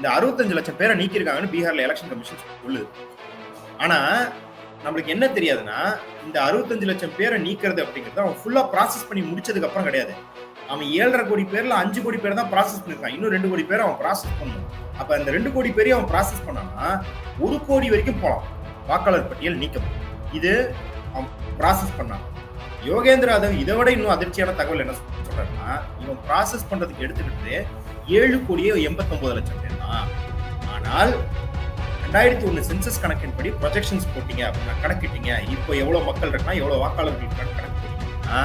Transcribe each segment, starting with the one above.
இந்த அறுபத்தஞ்சு லட்சம் பேரை நீக்கியிருக்காங்கன்னு பீகார்ல எலெக்ஷன் கமிஷன் சொல்லுது. ஆனா நம்மளுக்கு என்ன தெரியாதுன்னா இந்த அறுபத்தஞ்சு லட்சம் பேரை நீக்கிறது அப்படிங்கிறது அவன் ஃபுல்லா ப்ராசஸ் பண்ணி முடிச்சதுக்கு அப்புறம் கிடையாது. அவன் ஏழரை கோடி பேர்ல அஞ்சு கோடி பேர் தான் ப்ராசஸ் பண்ணிருக்கான் இன்னும் ரெண்டு கோடி பேர் அவன் ப்ராசஸ் பண்ணணும். அப்ப அந்த ரெண்டு கோடி பேரையும் அவன் ப்ராசஸ் பண்ணான்னா ஒரு கோடி வரைக்கும் போலாம். வாக்காளர் பட்டியல் நீக்கம். இது அவன் ப்ராசஸ் பண்ணான். யோகேந்திர யாதவ் இதை விட இன்னும் அதிர்ச்சியான தகவல் என்ன சொல்றாருன்னா இவன் ப்ராசஸ் பண்றதுக்கு எடுத்துக்கிட்டு ஏழு கோடியே எண்பத்தொன்பது லட்சம் பேர் தான் ஆனால் ரெண்டாயிரத்தி ஒன்று சென்சஸ் கணக்கின்படி ப்ரொஜெக்ஷன்ஸ் போட்டீங்க அப்படின்னா கணக்கிட்டீங்க. இப்போ எவ்வளோ மக்கள் இருக்குன்னா எவ்வளோ வாக்காளர்கள் இருக்கான்னு கணக்கு போட்டீங்கன்னா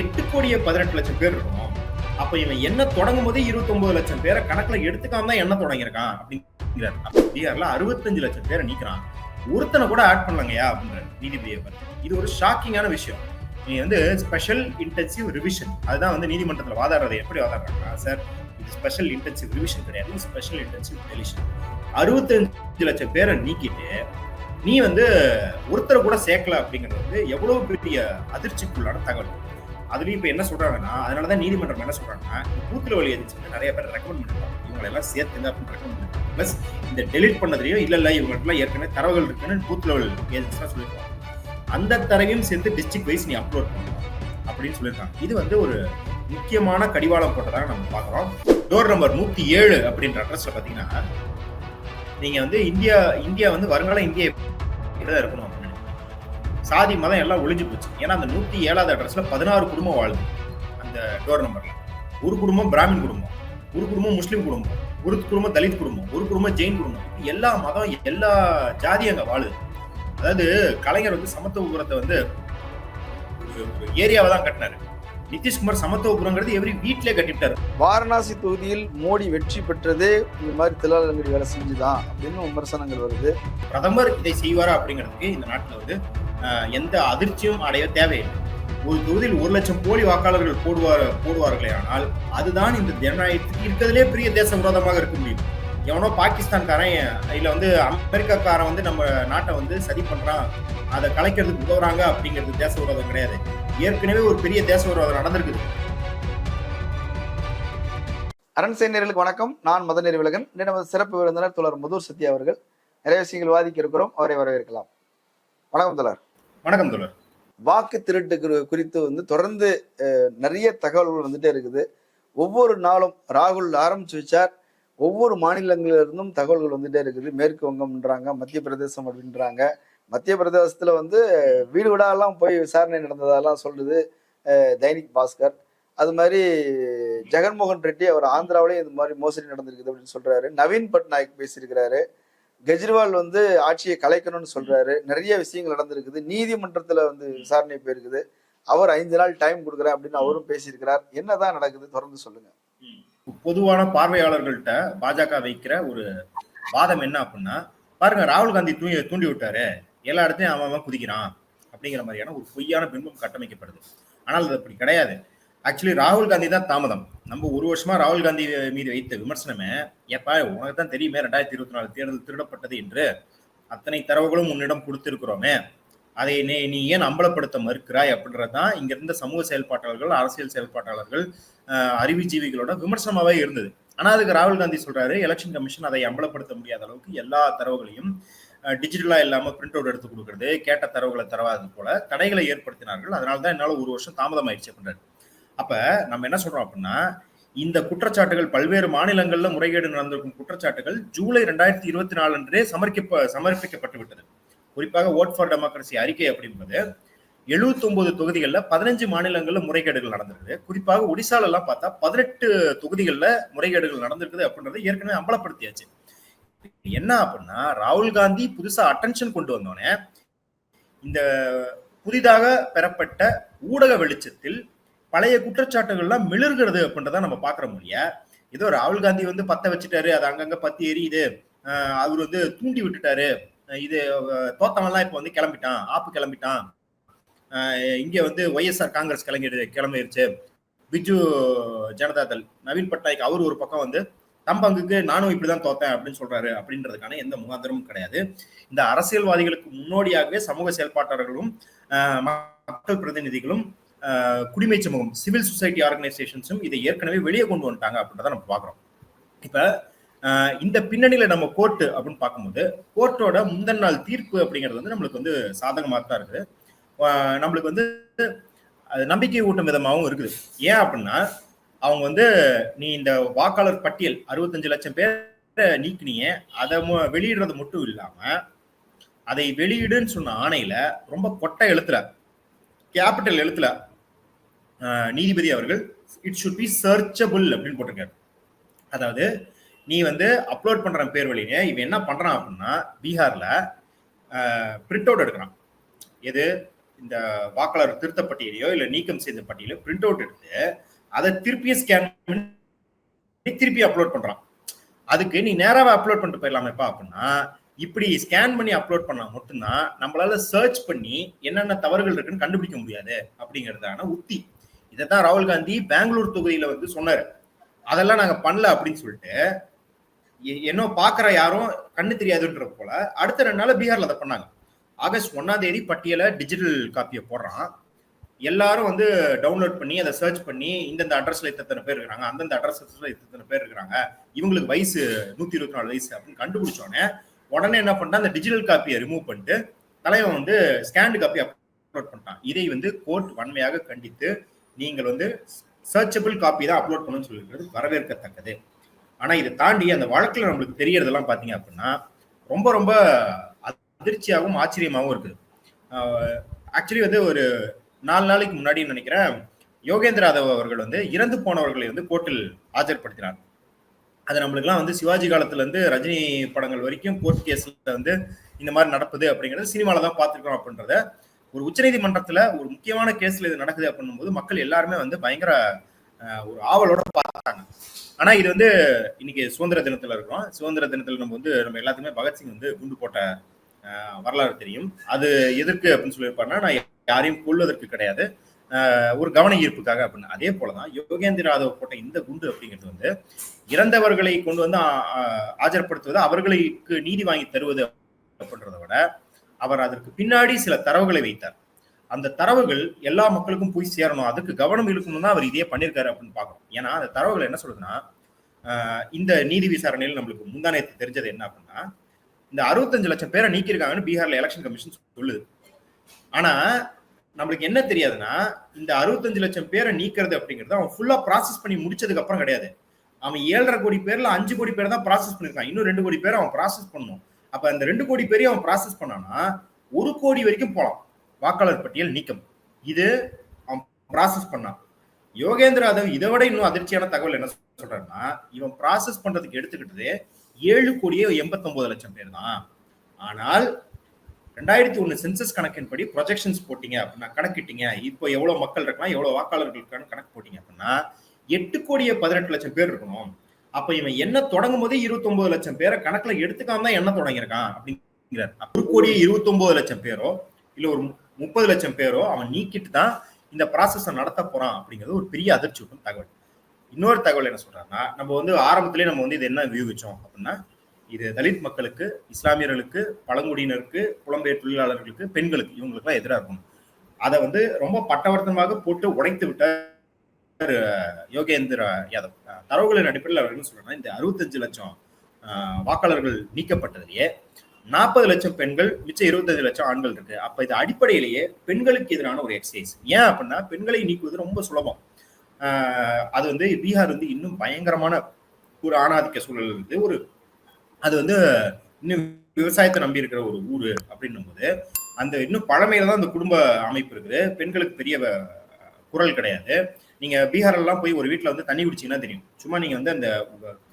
எட்டு கோடியே பதினெட்டு லட்சம் பேர் இருக்கும் அப்போ இவன் என்ன தொடங்கும் போதே இருபத்தொன்பது லட்சம் பேரை கணக்கில் எடுத்துக்காம தான் என்ன தொடங்கியிருக்கான் அப்படிங்கிறார். பீகார்ல அறுபத்தஞ்சு லட்சம் பேரை நீக்கிறான். ஒருத்தனை கூட ஆட் பண்ணலங்கயா அப்படின்ற நீதிபதியை பார்த்து இது ஒரு ஷாக்கிங்கான விஷயம். நீ வந்து ஸ்பெஷல் இன்டென்சிவ் ரிவிஷன் அதுதான் வந்து நீதிமன்றத்தில் வாதாடுறது. எப்படி வாதாடுறாங்க? சார் ஸ்பெஷல் இன்டென்சிவ் ரிவிஷன் கிடையாது. ஸ்பெஷல் இன்டென்சிவ் டெலிஷன் அறுபத்தஞ்சு லட்சம் பேரை நீக்கிட்டு நீ வந்து ஒருத்தரை கூட சேர்க்கல அப்படிங்கிறது வந்து எவ்வளவு பெரிய அதிர்ச்சிக்குள்ளான தகவல். அதுலயும் இப்ப என்ன சொல்றாங்கன்னா அதனாலதான் நீதிமன்றம் என்ன சொல்றாங்கன்னா கூத்துல வழி எதிர்த்து நிறைய பேர் ரெக்கமெண்ட் பண்ணிருக்காங்க. இவங்களை எல்லாம் சேர்த்துங்க அப்படின்னு ரெக்கமெண்ட் பண்ணிருக்காங்க. பிளஸ் இந்த டெலிட் பண்ணதுலயும் இல்ல இல்ல இவங்களுக்குலாம் ஏற்கனவே தரவுகள் இருக்குன்னு பூத் லெவல் ஏஜென்சி தான் சொல்லியிருக்காங்க. அந்த தரவையும் சேர்த்து டிஸ்ட்ரிக்ட் வைஸ் நீ அப்லோட் பண்ணணும். அப்படின்னு சொல்லியிருக்காங்க. இது வந்து ஒரு முக்கியமான கடிவாளம் போட்டதாக நம்ம பார்க்குறோம். டோர் நம்பர் நூற்றி ஏழு அப்படின்ற அட்ரஸில் பார்த்தீங்கன்னா நீங்கள் வந்து இந்தியா இந்தியா வந்து வருங்கால இந்தியா தான் இருக்கணும் அப்படின்னு சாதி மதம் எல்லாம் ஒழிஞ்சு போச்சு. ஏன்னா அந்த நூற்றி ஏழாவது அட்ரஸில் பதினாறு குடும்பம் வாழுது அந்த டோர் நம்பரில் ஒரு குடும்பம் பிராமின் குடும்பம் ஒரு குடும்பம் முஸ்லீம் குடும்பம் ஒரு குடும்பம் தலித் குடும்பம் ஒரு குடும்பம் ஜெயின் குடும்பம். எல்லா மதம் எல்லா ஜாதி அங்கே வாழுது. அதாவது கலைஞர் வந்து சமத்துவபுரத்தை வந்து ஒரு ஏரியாவை தான் கட்டினாரு. நிதிஷ்குமார் சமத்துவபுரங்கிறது எவரி வீட்லயே கட்டிவிட்டாரு. வாரணாசி தொகுதியில் மோடி வெற்றி பெற்றதே இந்த மாதிரி தில்லாலங்கடி வேலை செஞ்சுதான் அப்படின்னு விமர்சனங்கள் வருது. பிரதமர் இதை செய்வாரா அப்படிங்கிறதுக்கு இந்த நாட்டுல வந்து எந்த அதிர்ச்சியும் அடைய தேவையில்லை. ஒரு தொகுதியில் ஒரு லட்சம் போலி வாக்காளர்கள் போடுவார் போடுவார்களே ஆனால் அதுதான் இந்த ஜனநாயகத்துக்கு இருக்கிறதுலே பெரிய தேச விரோதமாக இருக்க முடியும். எவனோ பாகிஸ்தான்காரன் இல்ல வந்து அமெரிக்காக்காரன் வந்து நம்ம நாட்டை வந்து சதி பண்றான் அதை கலைக்கிறதுக்கு உதவுறாங்க அப்படிங்கிறது தேச விரோதம் கிடையாது. ஏற்கனவே ஒரு பெரிய தேச விரோதம் நடந்திருக்குது. அரண் நேயர்களுக்கு வணக்கம். நான் மதநெறி விலகன் இன்று நமது சிறப்பு விருந்தினர் தோழர் முதுர் சத்யா அவர்கள். நிறைய விஷயங்கள் வாதிக்க இருக்கிறோம். அவரை வரவேற்கலாம். வணக்கம் தோழர். வணக்கம் தோழர். வாக்கு திருட்டு குறி- குறித்து வந்து தொடர்ந்து நிறைய தகவல்கள் வந்துட்டே இருக்குது. ஒவ்வொரு நாளும் ராகுல் ஆரம்பிச்சு வச்சார். ஒவ்வொரு மாநிலங்களில இருந்தும் தகவல்கள் வந்துட்டே இருக்குது. மேற்கு வங்கம்ன்றாங்க மத்திய பிரதேசம் அப்படின்றாங்க. மத்திய பிரதேசத்துல வந்து வீடு வீடாலாம் போய் விசாரணை நடந்ததெல்லாம் சொல்லுது தைனிக் பாஸ்கர். அது மாதிரி ஜெகன்மோகன் ரெட்டி அவர் ஆந்திராவிலேயே இந்த மாதிரி மோசடி நடந்திருக்குது அப்படின்னு சொல்றாரு. நவீன் பட்நாயக் பேசியிருக்கிறாரு. கெஜ்ரிவால் வந்து ஆட்சியை கலைக்கணும்னு சொல்றாரு. நிறைய விஷயங்கள் நடந்திருக்குது. நீதிமன்றத்துல வந்து விசாரணை போயிருக்குது. அவர் ஐந்து நாள் டைம் கொடுக்குறேன் அப்படின்னு அவரும் பேசியிருக்கிறார். என்னதான் நடக்குது தொடர்ந்து சொல்லுங்க. பொதுவான பார்வையாளர்கள்ட்ட பாஜக வைக்கிற ஒரு வாதம் என்ன அப்படின்னா பாருங்க ராகுல் காந்தி தூண்டி தூண்டி விட்டாரு எல்லா இடத்தையும் அவன் அவன் குதிக்கிறான் அப்படிங்கிற மாதிரியான ஒரு பொய்யான பிம்பம் கட்டமைக்கப்படுது. ஆனால் அது அப்படி கிடையாது. ஆக்சுவலி ராகுல் காந்தி தான் தாமதம். நம்ம ஒரு வருஷமா ராகுல் காந்தி மீது வைத்த விமர்சனமே ஏப்பா உனக்கு தான் தெரியுமே ரெண்டாயிரத்தி இருபத்தி நாலு தேர்தல் திருடப்பட்டது என்று அத்தனை தரவுகளும் உன்னிடம் கொடுத்திருக்கிறோமே. அதை நீ நீ ஏன் அம்பலப்படுத்த மறுக்கிறாய் அப்படின்றதுதான் இங்க இருந்த சமூக செயல்பாட்டாளர்கள் அரசியல் செயல்பாட்டாளர்கள் அஹ், அறிவுஜீவிகளோட விமர்சனமாவே இருந்தது. ஆனா அதுக்கு ராகுல் காந்தி சொல்றாரு எலெக்ஷன் கமிஷன் அதை அம்பலப்படுத்த முடியாத அளவுக்கு எல்லா தரவுகளையும் டிஜிட்டலா இல்லாம பிரிண்ட் அவுட் எடுத்து கொடுக்கறது கேட்ட தரவுகளை தரவாதது போல தடைகளை ஏற்படுத்தினார்கள். அதனால தான் என்னால ஒரு வருஷம் தாமதம் ஆயிடுச்சு அப்படின்றாரு அப்ப நம்ம என்ன சொல்றோம் அப்படின்னா இந்த குற்றச்சாட்டுகள் பல்வேறு மாநிலங்கள்ல முறைகேடு நடந்திருக்கும் குற்றச்சாட்டுகள் ஜூலை ரெண்டாயிரத்தி இருபத்தி நாலு அன்றே சமர்ப்பிக்க சமர்ப்பிக்கப்பட்டு விட்டது. குறிப்பாக ஓட் ஃபார் டெமோக்ரஸி அறிக்கை அப்படின்றது 79 தொகுதிகளில் பதினஞ்சு மாநிலங்களில் முறைகேடுகள் நடந்திருக்கு குறிப்பாக ஒடிசாலெல்லாம் பார்த்தா பதினெட்டு தொகுதிகளில் முறைகேடுகள் நடந்திருக்குது அப்படின்றத ஏற்கனவே அம்பலப்படுத்தியாச்சு. என்ன அப்படின்னா ராகுல் காந்தி புதுசா அட்டென்ஷன் கொண்டு வந்தோடனே இந்த புதிதாக பெறப்பட்ட ஊடக வெளிச்சத்தில் பழைய குற்றச்சாட்டுகள்லாம் மிளர்கிறது அப்படின்றத நம்ம பாக்குற முடியா ஏதோ ராகுல் காந்தி வந்து பத்த வச்சுட்டாரு அது அங்கங்க பத்தி எரியுது அவர் வந்து தூண்டி விட்டுட்டாரு இது தோத்தவன்லாம் இப்போ வந்து கிளம்பிட்டான் ஆப்பு கிளம்பிட்டான். இங்க வந்து ஒய்எஸ்ஆர் காங்கிரஸ் கிளம்பி கிளம்பிருச்சு. பிஜு ஜனதா தள் நவீன் பட்நாயக் அவர் ஒரு பக்கம் வந்து தம் பங்குக்கு நானும் இப்படிதான் தோத்தேன் அப்படின்னு சொல்றாரு அப்படின்றதுக்கான எந்த முகாந்திரமும் கிடையாது. இந்த அரசியல்வாதிகளுக்கு முன்னோடியாகவே சமூக செயல்பாட்டாளர்களும் மக்கள் பிரதிநிதிகளும் குடிமை சமூகம் சிவில் சொசைட்டி ஆர்கனைசேஷன்ஸும் இதை ஏற்கனவே வெளியே கொண்டு வந்துட்டாங்க அப்படின்றத நம்ம பார்க்குறோம். இப்போ இந்த பின்னணியில நம்ம கோர்ட்டு அப்படின்னு பார்க்கும்போது கோர்ட்டோட முந்தன் நாள் தீர்ப்பு அப்படிங்கிறது வந்து நம்மளுக்கு வந்து சாதகமாக தான் இருக்குது. நம்மளுக்கு வந்து அது நம்பிக்கை ஊட்டும் விதமாகவும் இருக்குது. ஏன் அப்படின்னா அவங்க வந்து நீ இந்த வாக்காளர் பட்டியல் அறுபத்தஞ்சு லட்சம் பேரை நீக்கினியே அதை வெளியிடுறது மட்டும் இல்லாம அதை வெளியிடுன்னு சொன்ன ஆணையில ரொம்ப கொட்டை எழுத்துல கேபிட்டல் எழுத்துல நீதிபதி அவர்கள் இட் சுட் பி சர்ச்சபிள் அப்படின்னு போட்டிருக்காரு. அதாவது நீ வந்து அப்லோட் பண்ற பேர் வழியே இவன் என்ன பண்றான் அப்படின்னா பீகார்ல பிரிண்ட் அவுட் எடுக்கிறான். எது? இந்த வாக்காளர் திருத்த பட்டியலையோ இல்ல நீக்கம் செய்த பட்டியலையோ பிரிண்ட் அவுட் எடுத்து அதை திருப்பியும் ஸ்கேன் பண்ணி திருப்பி அப்லோட் பண்றான். அதுக்கு நீ நேராவே அப்லோட் பண்ணிட்டு போயிடலாமேப்பா அப்படின்னா இப்படி ஸ்கேன் பண்ணி அப்லோட் பண்ணா மட்டும்தான் நம்மளால சர்ச் பண்ணி என்னென்ன தவறுகள் இருக்குன்னு கண்டுபிடிக்க முடியாது அப்படிங்கிறதான உத்தி. இதைத்தான் ராகுல் காந்தி பெங்களூர் தொகுதியில வந்து சொன்னாரு. அதெல்லாம் நாங்க பண்ணல அப்படின்னு சொல்லிட்டு எ- என்ன பாக்குற யாரும் கண்ணு தெரியாதுன்ற போல அடுத்த ரெண்டு நாள் பீகார்ல அதை பண்ணாங்க. ஆகஸ்ட் ஒன்னாம் தேதி பட்டியலை டிஜிட்டல் காப்பியை போடுறான். எல்லாரும் வந்து டவுன்லோட் பண்ணி அதை சர்ச் பண்ணி இந்தந்த அட்ரஸ்ல இத்தனை பேர் இருக்கிறாங்க அந்தந்த அட்ரஸ்ல இத்தனை பேர் இருக்கிறாங்க இவங்களுக்கு வயசு நூத்தி இருபத்தி நாலு வயசு அப்படின்னு கண்டுபிடிச்சோடனே உடனே என்ன பண்ணா அந்த டிஜிட்டல் காப்பியை ரிமூவ் பண்ணிட்டு தலைவன் வந்து ஸ்கேண்டு காப்பி அப்லோட் பண்ணிட்டான். இதை வந்து கோர்ட் வன்மையாக கண்டித்து நீங்கள் வந்து சர்ச்சபிள் காப்பி தான் அப்லோட் பண்ணணும்னு சொல்லியிருக்கிறது வரவேற்கத்தக்கது. ஆனா இதை தாண்டி அந்த வழக்குல நம்மளுக்கு தெரியறதெல்லாம் பாத்தீங்க அப்படின்னா ரொம்ப ரொம்ப அதிர்ச்சியாகவும் ஆச்சரியமாகவும் இருக்குது. ஆக்சுவலி வந்து ஒரு நாலு நாளைக்கு முன்னாடி நினைக்கிறேன் யோகேந்திர யாதவ் அவர்கள் வந்து இறந்து போனவர்களை வந்து கோர்ட்டில் ஆஜர்படுத்தினார். அது நம்மளுக்குலாம் வந்து சிவாஜி காலத்துல இருந்து ரஜினி படங்கள் வரைக்கும் கோர்ட் கேஸ்ல வந்து இந்த மாதிரி நடக்குது அப்படிங்கிறது சினிமால தான் பார்த்துருக்கோம் அப்படின்றத. ஒரு உச்சநீதிமன்றத்துல ஒரு முக்கியமான கேஸ்ல இது நடக்குது அப்படின்னும் போது மக்கள் எல்லாருமே வந்து பயங்கர ஒரு ஆவலோட பார்த்தாங்க. ஆனா இது வந்து இன்னைக்கு சுதந்திர தினத்துல இருக்கிறோம். சுதந்திர தினத்துல நம்ம வந்து நம்ம எல்லாத்துக்குமே பகத்சிங் வந்து குண்டு போட்ட வரலாறு தெரியும். அது எதற்கு அப்படின்னு சொல்லியிருப்பாருன்னா நான் யாரையும் கொள்வதற்கு கிடையாது. ஒரு கவன ஈர்ப்புக்காக அப்படின்னு அதே போலதான் யோகேந்திர யாதவ் போட்ட இந்த குண்டு அப்படிங்கிறது வந்து இறந்தவர்களை கொண்டு வந்து ஆஜர்படுத்துவது அவர்களுக்கு நீதி வாங்கி தருவது அப்படின்றத விட அவர் அதற்கு பின்னாடி சில தரவுகளை வைத்தார். அந்த தரவுகள் எல்லா மக்களுக்கும் போய் சேரணும் அதுக்கு கவனம் இழுக்கணும் தான் அவர் இதே பண்ணியிருக்காரு அப்படின்னு பார்க்கணும். ஏன்னா அந்த தரவுகள் என்ன சொல்லுதுன்னா இந்த நீதி விசாரணையில் நம்மளுக்கு முந்தானயத்து தெரிஞ்சது என்ன அப்படின்னா இந்த அறுபத்தஞ்சு லட்சம் பேரை நீக்கியிருக்காங்கன்னு பீகார்ல எலெக்ஷன் கமிஷன் சொல்லுது. ஆனா நம்மளுக்கு என்ன தெரியாதுன்னா இந்த அறுபத்தஞ்சு லட்சம் பேரை நீக்கிறது அப்படிங்கிறது அவன் ஃபுல்லா ப்ராசஸ் பண்ணி முடிச்சதுக்கு அப்புறம் கிடையாது. அவன் ஏழரை கோடி பேர்ல அஞ்சு கோடி பேர் தான் ப்ராசஸ் பண்ணிருக்கான். இன்னும் ரெண்டு கோடி பேர் அவன் ப்ராசஸ் பண்ணணும். அப்ப அந்த ரெண்டு கோடி பேரையும் அவன் ப்ராசஸ் பண்ணானா ஒரு கோடி வரைக்கும் போலாம். வாக்காளர் பட்டியல் நீக்கம். இது அவன் ப்ராசஸ் பண்ணான். யோகேந்திர யாதவ் இதை விட இன்னும் அதிர்ச்சியான தகவல் என்ன சொல்றாருன்னா இவன் ப்ராசஸ் பண்றதுக்கு எடுத்துக்கிட்டது ஏழு கோடியே எண்பத்தொன்பது லட்சம் பேர் தான். ஆனால் ரெண்டாயிரத்தி ஒண்ணு சென்சஸ் கணக்கின்படி ப்ரொஜெக்ஷன்ஸ் போட்டீங்க அப்படின்னா கணக்கிட்டீங்க. இப்போ எவ்வளவு மக்கள் இருக்கலாம் எவ்வளவு வாக்காளர்களுக்கான கணக்கு போட்டீங்க அப்படின்னா எட்டு கோடியே பதினெட்டு லட்சம் பேர் இருக்கணும். அப்ப இவன் என்ன தொடங்கும் போதே இருபத்தொன்பது லட்சம் பேரை கணக்குல எடுத்துக்காம தான் என்ன தொடங்கியிருக்கான் அப்படிங்கிறார். ஒரு கோடியே இருபத்தொன்பது லட்சம் பேரோ இல்ல ஒரு முப்பது லட்சம் பேரோ அவன் நீக்கிட்டு தான் இந்த ப்ராசஸை நடத்த போறான் அப்படிங்கிறது ஒரு பெரிய அதிர்ச்சி தகவல். இன்னொரு தகவல் என்ன சொல்றாங்கன்னா நம்ம வந்து ஆரம்பத்திலேயே நம்ம வந்து இது என்ன வியூகிச்சோம் அப்படின்னா இது தலித் மக்களுக்கு இஸ்லாமியர்களுக்கு பழங்குடியினருக்கு புலம்பெயர் தொழிலாளர்களுக்கு பெண்களுக்கு இவங்களுக்குலாம் எதிராக இருக்கும். அதை வந்து ரொம்ப பட்டவர்த்தமாக போட்டு உடைத்து விட்டார் யோகேந்திர யாதவ். தரவுகளின் அடிப்படையில் அவர் என்ன இந்த அறுபத்தஞ்சு லட்சம் வாக்காளர்கள் நீக்கப்பட்டதுலேயே நாற்பது லட்சம் பெண்கள் மிச்சம் இருபத்தஞ்சு லட்சம் ஆண்கள் இருக்கு. அப்ப இது அடிப்படையிலேயே பெண்களுக்கு எதிரான ஒரு எக்ஸசைஸ் ஏன் அப்படின்னா பெண்களை நீக்குவது ரொம்ப சுலபம். அது வந்து பீகார் வந்து இன்னும் பயங்கரமான ஒரு ஆணாதிக்க சூழல் வந்து ஒரு அது வந்து இன்னும் விவசாயத்தை நம்பி இருக்கிற ஒரு ஊரு அப்படின்னும் போது அந்த இன்னும் பழமையில தான் அந்த குடும்ப அமைப்பு இருக்குது. பெண்களுக்கு பெரிய குரல் கிடையாது. நீங்க பீகார்லாம் போய் ஒரு வீட்டில் வந்து தண்ணி குடிச்சீங்கன்னா தெரியும். சும்மா நீங்க வந்து அந்த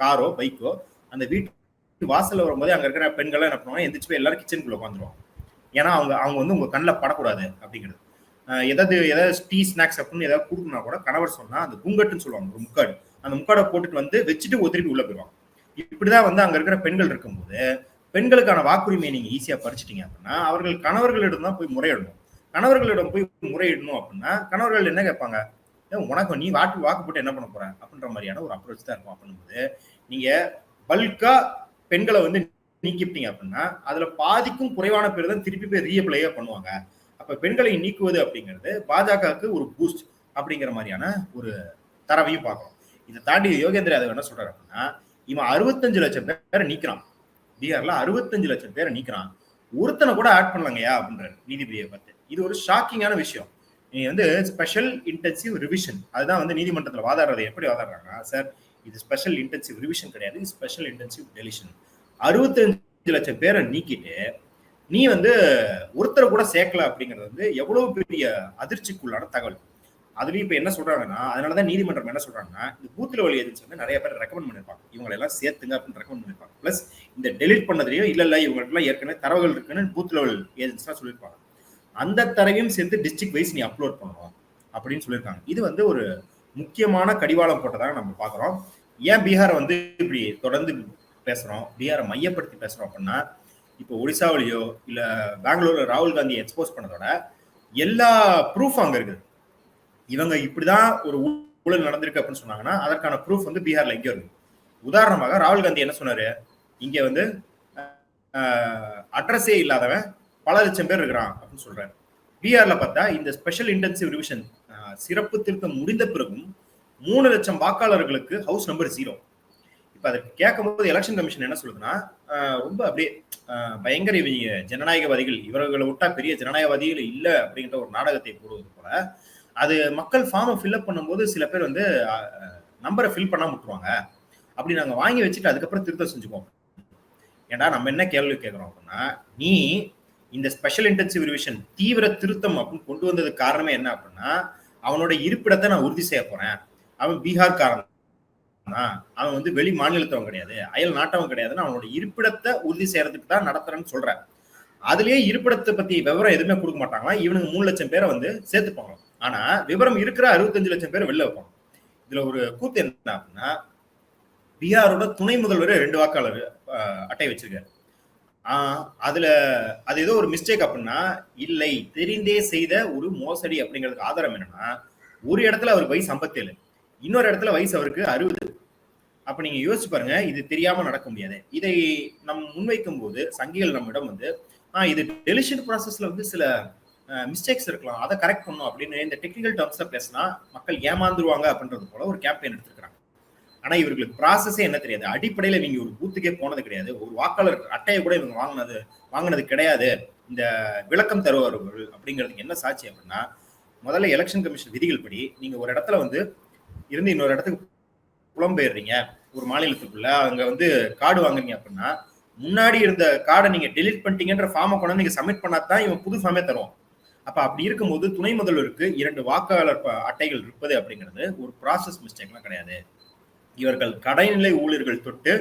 காரோ பைக்கோ அந்த வீட்டு வாசல்ல வரும்போதே அங்க இருக்கிற பெண்கள் என்ன பண்ணுவாங்க? எந்திரிச்சு போய் எல்லாரும் கிச்சனுக்குள்ள உட்காந்துருவாங்க. ஏன்னா அவங்க அவங்க வந்து உங்க கண்ணில் படக்கூடாது அப்படிங்கிறது. ஏதாவது ஏதாவது டீ ஸ்நாக்ஸ் அப்படின்னு ஏதாவது கொடுக்கணும்னா கூட கணவர் சொன்னா அந்த குங்கட்டுன்னு சொல்லுவாங்க ஒரு முக்காடு. அந்த முக்காடை போட்டுட்டு வந்து வச்சுட்டு ஒரு திருப்பி உள்ள போயிடுவாங்க. இப்படிதான் வந்து அங்க இருக்கிற பெண்கள் இருக்கும்போது பெண்களுக்கான வாக்குரிமையை நீங்க ஈஸியா பறிச்சிட்டீங்க அப்படின்னா அவர்கள் கணவர்களிடம் தான் போய் முறையிடணும். கணவர்களிடம் போய் முறையிடணும் அப்படின்னா கணவர்கள் என்ன கேட்பாங்க? உனக்கு நீ வாக்கு வாக்கு போட்டு என்ன பண்ண போற? அப்படின்ற மாதிரியான ஒரு அப்ரோச் தான் இருக்கும் அப்படின்னும்போது நீங்க பல்கா பெண்களை வந்து நீக்கிட்டீங்க அப்படின்னா அதுல பாதிக்கும் குறைவான பேர் தான் திருப்பி போய் ரீஅப்ளையே பண்ணுவாங்க. அப்ப பெண்களை நீக்குவது அப்படிங்கிறது பாஜகவுக்கு ஒரு பூஸ்ட் அப்படிங்கிற மாதிரியான ஒரு தரவையும் பார்க்கணும் இதை தாண்டி யோகேந்திர யாதவ் என்ன சொல்றாரு அப்படின்னா இவன் அறுபத்தஞ்சு லட்சம் பேரை நீக்கிறான். பீகார்ல அறுபத்தஞ்சு லட்சம் பேரை நீக்கிறான். ஒருத்தனை கூட ஆட் பண்ணலங்கய்யா அப்படின்றாரு நீதிபதியை பார்த்து. இது ஒரு ஷாக்கிங்கான விஷயம். நீ வந்து ஸ்பெஷல் இன்டென்சிவ் ரிவிஷன் அதுதான் வந்து நீதிமன்றத்தில் வாதாடுறது. எப்படி வாதாடுறாங்கன்னா சார் இது ஸ்பெஷல் இன்டென்சிவ் ரிவிஷன் கிடையாது. இது ஸ்பெஷல் இன்டென்சிவ் டெலிஷன் அறுபத்தஞ்சு லட்சம் பேரை நீக்கிட்டு நீ வந்து ஒருத்தரை கூட சேர்க்கல அப்படிங்கிறது வந்து எவ்வளவு பெரிய அதிர்ச்சிக்குள்ளான தகவல். அதுலயும் இப்ப என்ன சொல்றாங்கன்னா அதனாலதான் நீதிமன்றம் என்ன சொல்றாங்கன்னா இந்த பூத் லெவல் ஏஜென்சி வந்து நிறைய பேர் ரெக்கமெண்ட் பண்ணிருப்பாங்க. இவங்களை எல்லாம் சேர்த்துங்க அப்படின்னு ரெக்கமெண்ட் பண்ணிருப்பாங்க. பிளஸ் இந்த டெலிட் பண்ணதுலயும் இல்ல இல்ல இவங்களுக்குலாம் ஏற்கனவே தரவுகள் இருக்குன்னு பூத் லெவல் ஏஜென்சி தான் சொல்லியிருப்பாங்க. அந்த தரவையும் சேர்த்து டிஸ்ட்ரிக்ட் வைஸ் நீ அப்லோட் பண்ணணும் அப்படின்னு சொல்லியிருக்காங்க. இது வந்து ஒரு முக்கியமான கடிவாளம் போட்டதாக நம்ம பார்க்குறோம். ஏன் பீகாரை வந்து இப்படி தொடர்ந்து பேசுறோம்? பீகாரை மையப்படுத்தி பேசுறோம் அப்படின்னா இப்போ ஒடிசாவிலேயோ இல்ல பெங்களூர்ல ராகுல் காந்தி எக்ஸ்போஸ் பண்ணதோட எல்லா ப்ரூஃப் அங்க இருக்குது. இவங்க இப்படிதான் ஒரு ஊழல் நடந்திருக்கு அப்படின்னு சொன்னாங்கன்னா அதற்கான ப்ரூஃப் வந்து பீகார்ல எங்க இருக்கு. உதாரணமாக ராகுல் காந்தி என்ன சொன்னாரு? இங்க வந்து அட்ரஸே இல்லாதவன் பல லட்சம் பேர் இருக்கிறான் அப்படின்னு சொல்றாரு. பீகார்ல பார்த்தா இந்த ஸ்பெஷல் இன்டென்சிவ் ரிவிஷன் சிறப்பு திருத்தம் முடிந்த பிறகும் மூணு லட்சம் வாக்காளர்களுக்கு ஹவுஸ் நம்பர் ஜீரோ இப்ப அதை கேட்கும்போது எலெக்ஷன் கமிஷன் என்ன சொல்லுதுன்னா ரொம்ப அப்படியே பயங்கர இவங்க ஜனநாயகவாதிகள் இவர்களை விட்டா பெரிய ஜனநாயகவாதிகள் இல்லை அப்படிங்கிற ஒரு நாடகத்தை போடுவது போல அது மக்கள் ஃபார்மை ஃபில்அப் பண்ணும்போது சில பேர் வந்து நம்பரை ஃபில் பண்ணாம விட்டுருவாங்க அப்படி நாங்கள் வாங்கி வச்சுட்டு அதுக்கப்புறம் திருத்தம் செஞ்சுக்குவோம். ஏன்டா நம்ம என்ன கேள்வி கேட்குறோம் அப்படின்னா நீ இந்த ஸ்பெஷல் இன்டென்சிவ் ரிவிஷன் தீவிர திருத்தம் அப்படின்னு கொண்டு வந்ததுக்கு காரணமே என்ன அப்படின்னா அவனோட இருப்பிடத்தை நான் உறுதி செய்ய போறேன். அவன் பீகார்காரன் அவன் வந்து வெளி மாநிலத்தவன் கிடையாது. அயல் நாட்டவன் கிடையாதுன்னு அவனோட இருப்பிடத்தை உறுதி செய்யறதுக்கு தான் நடத்துறேன்னு சொல்றேன். அதுலயே இருப்பிடத்தை பத்தி விவரம் எதுவுமே கொடுக்க மாட்டாங்களா இவனுக்கு மூணு லட்சம் பேரை வந்து சேர்த்துப்பாங்க ஆனா விவரம் இருக்கிற அறுபத்தஞ்சு லட்சம் பேர் வெளில வைப்பாங்க இதுல ஒரு கூத்து என்ன அப்படின்னா பீகாரோட துணை முதல்வர் ரெண்டு வாக்காளர் அட்டை வச்சிருக்காரு. அதுல அது ஏதோ ஒரு மிஸ்டேக் அப்படின்னா இல்லை தெரிந்தே செய்த ஒரு மோசடி அப்படிங்கிறதுக்கு ஆதாரம் என்னன்னா ஒரு இடத்துல அவருக்கு வயசு ஐம்பத்தேழு இன்னொரு இடத்துல வயசு அவருக்கு அறுபது. அப்ப நீங்க யோசிச்சு பாருங்க இது தெரியாம நடக்க முடியாது. இதை நம் முன்வைக்கும் போது சங்கிகள் நம்மிடம் வந்து ஆஹ் இது டெலிஷன் ப்ராசஸ்ல வந்து சில மிஸ்டேக்ஸ் இருக்கலாம். அதை கரெக்ட் பண்ணும் அப்படின்னு இந்த டெக்னிக்கல் டேர்ம்ஸ்ல பேசினா மக்கள் ஏமாந்துருவாங்க அப்படின்றது போல ஒரு கேம்பெயின் எடுத்துருக்காங்க ஆனா இவர்களுக்கு ப்ராசஸே என்ன தெரியாது. அடிப்படையில இவங்க ஒரு பூத்துக்கே போனது கிடையாது. ஒரு வாக்காளர் அட்டையை கூட இவங்க வாங்கினது வாங்கினது கிடையாது. இந்த விளக்கம் தருவார்கள் அப்படிங்கிறதுக்கு என்ன சாட்சி அப்படின்னா முதல்ல எலெக்ஷன் கமிஷன் விதிகள் படி நீங்க ஒரு இடத்துல வந்து இருந்து இன்னொரு இடத்துக்கு புலம்பெயர்றீங்க. ஒரு மாநிலத்துக்குள்ள அங்க வந்து கார்டு வாங்குறீங்க அப்படின்னா முன்னாடி இருந்த கார்டை நீங்க டெலிட் பண்ணிட்டீங்கன்ற ஃபார்மை கொண்டு நீங்க சப்மிட் பண்ணாதான் இவன் புது ஃபார்மே தருவான். அப்ப அப்படி இருக்கும்போது துணை முதல்வருக்கு இரண்டு வாக்காளர் அட்டைகள் இருப்பது அப்படிங்கிறது ஒரு ப்ராசஸ் மிஸ்டேக்லாம் கிடையாது. இவர்கள் கடைநிலை ஊழியர்கள் தொட்டு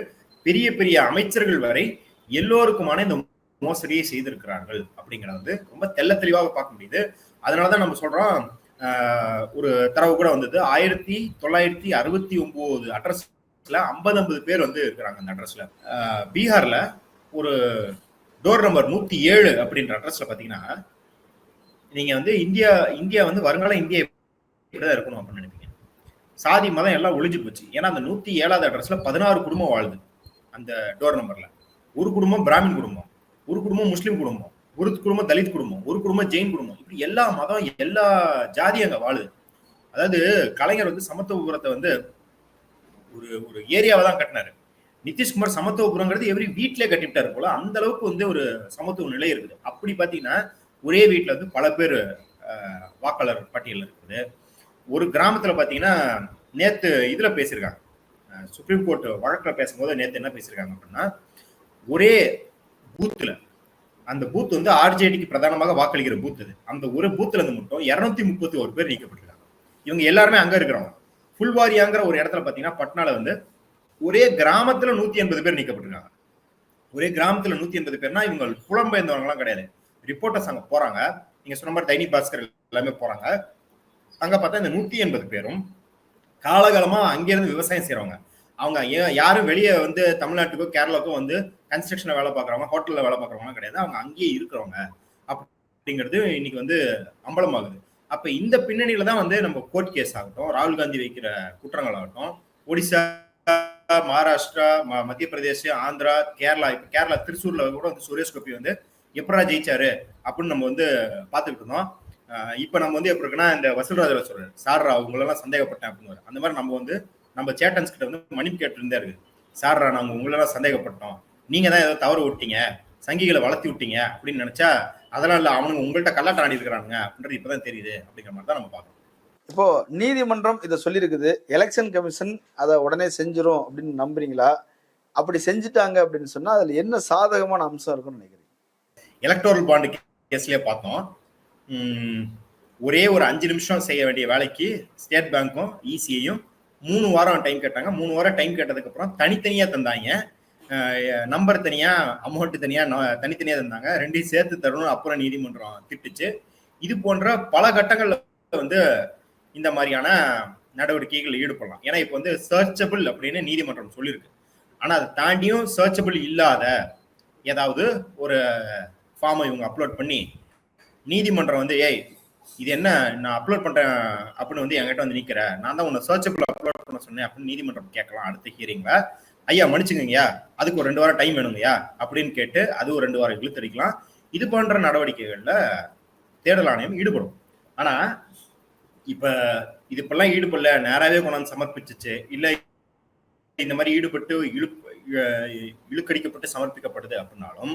பெரிய பெரிய அமைச்சர்கள் வரை எல்லோருக்குமான இந்த மோசடியை செய்திருக்கிறார்கள் அப்படிங்கிறத வந்து ரொம்ப தெல்ல தெளிவாக பார்க்க முடியுது. அதனாலதான் நம்ம சொல்றோம் ஒரு தரவு கூட வந்தது. ஆயிரத்தி தொள்ளாயிரத்தி அறுபத்தி ஒன்பது அட்ரஸ்ல ஐம்பது ஐம்பது பேர் வந்து இருக்கிறாங்க அந்த அட்ரஸ்ல பீகார்ல ஒரு டோர் நம்பர் நூத்தி ஏழு அப்படின்ற அட்ரஸ்ல பாத்தீங்கன்னா நீங்க வந்து இந்தியா இந்தியா வந்து வருங்கால இந்தியா இப்படிதான் இருக்கணும் அப்படின்னு நினைப்பீங்க. சாதி மதம் எல்லாம் ஒழிஞ்சு போச்சு. ஏன்னா அந்த நூத்தி ஏழாவது அட்ரஸ்ல பதினாறு குடும்பம் வாழுது அந்த டோர் நம்பர்ல ஒரு குடும்பம் பிராமின் குடும்பம் ஒரு குடும்பம் முஸ்லீம் குடும்பம் ஒரு குடும்பம் தலித் குடும்பம் ஒரு குடும்பம் ஜெயின் குடும்பம். இப்படி எல்லா மதம் எல்லா ஜாதி அங்க வாழுது. அதாவது கலைஞர் வந்து சமத்துவபுரத்தை வந்து ஒரு ஒரு ஏரியாவை தான் கட்டினாரு. நிதிஷ்குமார் சமத்துவபுரங்கிறது எவரி வீட்லயே கட்டிவிட்டாரு போல அந்த அளவுக்கு வந்து ஒரு சமத்துவ நிலை இருக்குது. அப்படி பாத்தீங்கன்னா ஒரே வீட்டில் வந்து பல பேர் வாக்காளர் பட்டியலில் இருக்குது. ஒரு கிராமத்தில் பார்த்தீங்கன்னா நேற்று இதில் பேசியிருக்காங்க. சுப்ரீம் கோர்ட் வழக்கில் பேசும்போது நேற்று என்ன பேசியிருக்காங்க அப்படின்னா ஒரே பூத்தில் அந்த பூத் வந்து ஆர்ஜேடிக்கு பிரதானமாக வாக்களிக்கிற பூத் அது அந்த ஒரு பூத்துல இருந்து மட்டும் இரநூத்தி முப்பத்தி ஒரு பேர் நீக்கப்பட்டிருக்காங்க. இவங்க எல்லாருமே அங்க இருக்கிறவங்க. ஃபுல்வாரியாங்கிற ஒரு இடத்துல பாத்தீங்கன்னா பட்னால வந்து ஒரே கிராமத்துல நூத்தி எண்பது பேர் நீக்கப்பட்டிருக்காங்க. ஒரே கிராமத்துல நூத்தி எண்பது பேர்னா இவங்க புலம்பெயர்ந்தவங்க கிடையாது. ரிப்போர்ட்டர்ஸ் அங்கே போகிறாங்க நீங்கள் சொன்ன மாதிரி தைனி பாஸ்கர் எல்லாமே போகிறாங்க அங்கே பார்த்தா இந்த நூற்றி எண்பது பேரும் காலகாலமாக அங்கேருந்து விவசாயம் செய்கிறவங்க அவங்க யாரும் வெளியே வந்து தமிழ்நாட்டுக்கோ கேரளாவுக்கோ வந்து கன்ஸ்ட்ரக்ஷனில் வேலை பார்க்குறவங்க ஹோட்டலில் வேலை பார்க்குறவங்க கிடையாது. அவங்க அங்கேயே இருக்கிறவங்க. அப்படிங்கிறது இன்னைக்கு வந்து அம்பலமாகுது. அப்போ இந்த பின்னணியில் தான் வந்து நம்ம கோர்ட் கேஸ் ஆகட்டும் ராகுல் காந்தி வைக்கிற குற்றங்கள் ஆகட்டும் ஒடிசா மகாராஷ்டிரா மத்திய பிரதேஷ் ஆந்திரா கேரளா இப்போ கேரளா திருச்சூரில் கூட வந்து சுரேஷ் கோபி வந்து எப்படா ஜெயிச்சாரு? அப்படின்னு நம்ம வந்து பார்த்துக்கிட்டு இருந்தோம். இப்போ நம்ம வந்து எப்படி இருக்குன்னா இந்த வசூல்ராஜர் சொல்றாரு சார்ரா அவங்களெல்லாம் சந்தேகப்பட்டேன் அப்படின்னு அந்த மாதிரி நம்ம வந்து நம்ம சேட்டன்ஸ் கிட்ட வந்து மன்னிப்பு கேட்டு இருக்கு. சார்ரா நாங்கள் உங்களெல்லாம் சந்தேகப்பட்டோம். நீங்க தான் ஏதோ தவறு விட்டீங்க சங்கிகளை வளர்த்தி விட்டீங்க அப்படின்னு நினைச்சா அதெல்லாம் இல்லை அவனுங்க உங்கள்கிட்ட கல்லாட்டம் ஆடி இருக்கிறானுங்க அப்படின்றது இப்பதான் தெரியுது அப்படிங்கிற மாதிரி தான் நம்ம பார்க்கணும் இப்போ நீதிமன்றம் இதை சொல்லியிருக்குது எலெக்ஷன் கமிஷன் அதை உடனே செஞ்சிடும் அப்படின்னு நம்புறீங்களா? அப்படி செஞ்சுட்டாங்க அப்படின்னு சொன்னா அதுல என்ன சாதகமான அம்சம் இருக்குன்னு நினைக்கிறேன் எலக்டோரல் பாண்டு கேஸ்லயே பார்த்தோம். ஒரே ஒரு அஞ்சு நிமிஷம் செய்ய வேண்டிய வேலைக்கு ஸ்டேட் பேங்க்கும் இசிஐயும் மூணு வாரம் டைம் கேட்டாங்க. மூணு வாரம் டைம் கேட்டதுக்கு அப்புறம் தனித்தனியா தந்தாங்க. நம்பர் தனியா அமௌண்ட் தனியா ந- தனித்தனியா தந்தாங்க. ரெண்டையும் சேர்த்து தரணும்னு அப்புறம் நீதிமன்றம் திட்டுச்சு. இது போன்ற பல கட்டங்கள்ல வந்து இந்த மாதிரியான நடவடிக்கைகள் ஈடுபடலாம். ஏன்னா இப்போ வந்து சர்ச்சபிள் அப்படின்னு நீதிமன்றம் சொல்லியிருக்கு ஆனா அதை தாண்டியும் சர்ச்சபிள் இல்லாத ஏதாவது ஒரு ஃபார்மை இவங்க அப்லோட் பண்ணி நீதிமன்றம் வந்து ஏய் இது என்ன நான் அப்லோட் பண்ணுறேன் அப்படின்னு வந்து என்கிட்ட வந்து நிற்கிறேன் நான் தான் உன்னை சர்ச்சபிள் அப்லோட் பண்ண சொன்னேன் அப்படின்னு நீதிமன்றம் கேட்கலாம் அடுத்த ஹியரிங்ல ஐயா மன்னிச்சுங்கய்யா அதுக்கு ஒரு ரெண்டு வாரம் டைம் வேணுங்கய்யா அப்படின்னு கேட்டு அது ஒரு ரெண்டு வாரம் இழுத்தடிக்கலாம் இது போன்ற நடவடிக்கைகளில் தேர்தல் ஆணையம் ஈடுபடும். ஆனால் இப்போ இது இப்பெல்லாம் ஈடுபடல நேராகவே கொண்டாந்து சமர்ப்பிச்சிச்சு. இல்லை இந்த மாதிரி ஈடுபட்டு இழு இழுக்கடிக்கப்பட்டு சமர்ப்பிக்கப்படுது அப்படின்னாலும்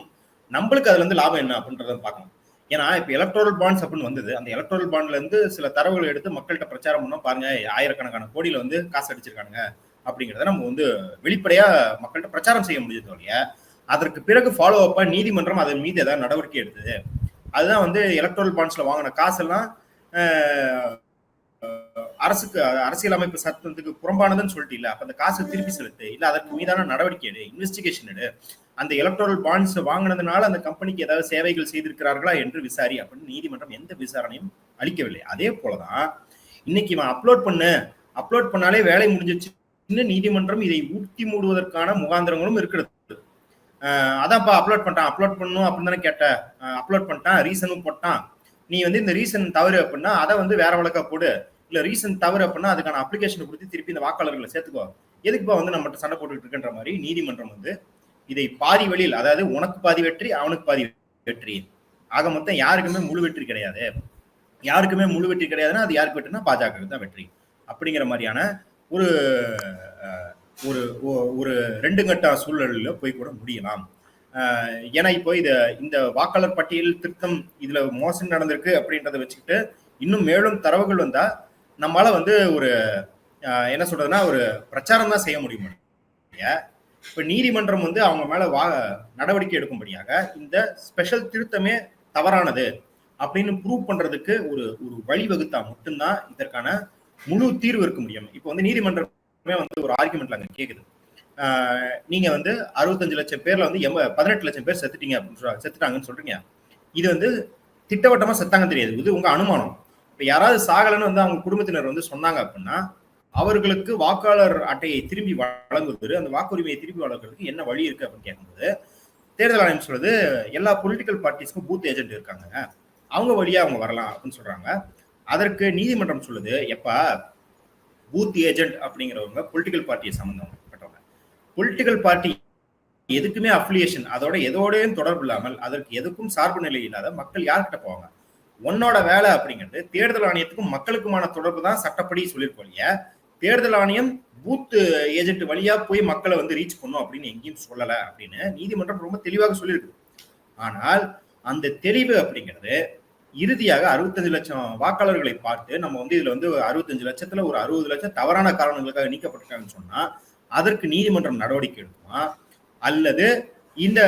நம்மளுக்கு அதுல இருந்து லாபம் என்ன அப்படின்றத பார்க்கணும். ஏன்னா இப்ப எலக்ட்ரல் பாண்ட்ஸ் அப்படின்னு வந்தது. அந்த எலக்ட்ரல் பாண்ட்ல இருந்து சில தரவுகளை எடுத்து மக்கள்கிட்ட பிரச்சாரம் பண்ணோம். பாருங்க ஆயிரக்கணக்கான கோடியில வந்து காசு அடிச்சிருக்காங்க அப்படிங்கிறத நம்ம வந்து வெளிப்படையா மக்கள்கிட்ட பிரச்சாரம் செய்ய முடியுது இல்லையா அதற்கு பிறகு ஃபாலோ அப்பா நீதிமன்றம் அதன் மீது ஏதாவது நடவடிக்கை எடுத்தது. அதுதான் வந்து எலக்ட்ரல் பாண்ட்ஸ்ல வாங்கின காசெல்லாம் அரசுக்கு அரசியல் அமைப்பு சட்டத்துக்கு புறம்பானதுன்னு சொல்லிட்டு இல்ல. அப்ப அந்த காசு திருப்பி செலுத்து இல்ல அதற்கு மீதான நடவடிக்கை எடு இன்வெஸ்டிகேஷன் எடு அந்த எலக்ட்ரல் பாண்ட்ஸ் வாங்கினதுனால அந்த கம்பெனிக்கு ஏதாவது சேவைகள் செய்திருக்கிறார்களா என்று விசாரி அப்படின்னு நீதிமன்றம் எந்த விசாரணையும் அளிக்கவில்லை. அதே போலதான் இன்னைக்கு இவன் அப்லோட் பண்ணு அப்லோட் பண்ணாலே வேலை முடிஞ்சிச்சுன்னு நீதிமன்றம் இதை ஊட்டி மூடுவதற்கான முகாந்திரங்களும் இருக்கிறது. அதான்ப்பா அப்லோட் பண்ணிட்டான் அப்லோட் பண்ணணும் அப்படின்னு தானே கேட்ட. அப்லோட் பண்ணிட்டான் ரீசனும் போட்டான். நீ வந்து இந்த ரீசன் தவறு அப்படின்னா அதை வந்து வேற வழக்கா போடு. இல்ல ரீசன் தவறு அப்படின்னா அதுக்கான அப்ளிகேஷன் கொடுத்து திருப்பி இந்த வாக்காளர்களை சேர்த்துக்கோ. எதுக்குப்பா வந்து நம்மகிட்ட சண்டை போட்டுக்கிட்டு இருக்கின்ற மாதிரி நீதிமன்றம் வந்து இதை பாதி வழியில் அதாவது உனக்கு பாதி வெற்றி அவனுக்கு பாதி வெற்றி. ஆக மொத்தம் யாருக்குமே முழு வெற்றி கிடையாது. யாருக்குமே முழு வெற்றி கிடையாதுன்னா அது யாருக்கு வெற்றினா பாஜகவுக்கு தான் வெற்றி. அப்படிங்கிற மாதிரியான ஒரு ஒரு ஒரு ரெண்டு கட்ட சூழலில் போய் கூட முடியலாம். ஏன்னா இப்போ இது இந்த வாக்காளர் பட்டியல் திருத்தம் இதுல மோசடி நடந்திருக்கு அப்படின்றத வச்சுக்கிட்டு இன்னும் மேலும் தரவுகள் வந்தா நம்மளால வந்து ஒரு என்ன சொல்றதுன்னா ஒரு பிரச்சாரம் தான் செய்ய முடியும் இப்ப நீதிமன்றம் வந்து அவங்க மேல வா நடவடிக்கை எடுக்கும்படியாக இந்த ஸ்பெஷல் திருத்தமே தவறானது அப்படின்னு ப்ரூவ் பண்றதுக்கு ஒரு ஒரு வழிவகுத்தா மட்டும்தான் இதற்கான முழு தீர்வு இருக்க முடியும். இப்போ வந்து நீதிமன்றமே வந்து ஒரு ஆர்குமெண்ட்ல அங்க கேக்குது. நீங்க வந்து அறுபத்தஞ்சு லட்சம் பேர்ல வந்து எம்ப பதினெட்டு லட்சம் பேர் செத்துட்டீங்க அப்படின்னு செத்துட்டாங்கன்னு சொல்றீங்க. இது வந்து திட்டவட்டமா செத்தாங்க தெரியாது. இது உங்க அனுமானம். இப்ப யாராவது சாகலைன்னு வந்து அவங்க குடும்பத்தினர் வந்து சொன்னாங்க அப்படின்னா அவர்களுக்கு வாக்காளர் அட்டையை திரும்பி வழங்குவது அந்த வாக்குரிமையை திரும்பி வழங்குறதுக்கு என்ன வழி இருக்கு அப்படின்னு கேட்கும்போது தேர்தல் ஆணையம் சொல்றது எல்லா பொலிட்டிக்கல் பார்ட்டிஸ்க்கும் பூத் ஏஜென்ட் இருக்காங்க. அவங்க வழியா அவங்க வரலாம் அப்படின்னு சொல்றாங்க. அதற்கு நீதிமன்றம் சொல்லுது எப்ப பூத் ஏஜென்ட் அப்படிங்கிறவங்க பொலிட்டிக்கல் பார்ட்டியை சம்மந்தப்பட்டவங்க. பொலிட்டிக்கல் பார்ட்டி எதுக்குமே அஃபிலியேஷன் அதோட எதோடையும் தொடர்பு இல்லாமல் அதற்கு எதுக்கும் சார்பு நிலை இல்லாத மக்கள் யார்கிட்ட போவாங்க? உன்னோட வேலை அப்படிங்கிறது தேர்தல் ஆணையத்துக்கும் மக்களுக்குமான தொடர்பு தான் சட்டப்படி சொல்லியிருக்கோம் இல்லையா? தேர்தல் ஆணையம் பூத் ஏஜென்ட் வழியா போய் மக்களை வந்து ரீச் பண்ணும் அப்படின்னு எங்கேயும் சொல்லல அப்படின்னு நீதிமன்றம் ரொம்ப தெளிவாக சொல்லியிருக்கு. ஆனால் அந்த தெளிவு அப்படிங்கிறது இறுதியாக அறுபத்தஞ்சு லட்சம் வாக்காளர்களை பார்த்து நம்ம வந்து இதுல வந்து அறுபத்தஞ்சு லட்சத்துல ஒரு அறுபது லட்சம் தவறான காரணங்களுக்காக நீக்கப்பட்டிருக்காங்கன்னு சொன்னா அதற்கு நீதிமன்றம் நடவடிக்கை எடுக்குமா? அல்லது இந்த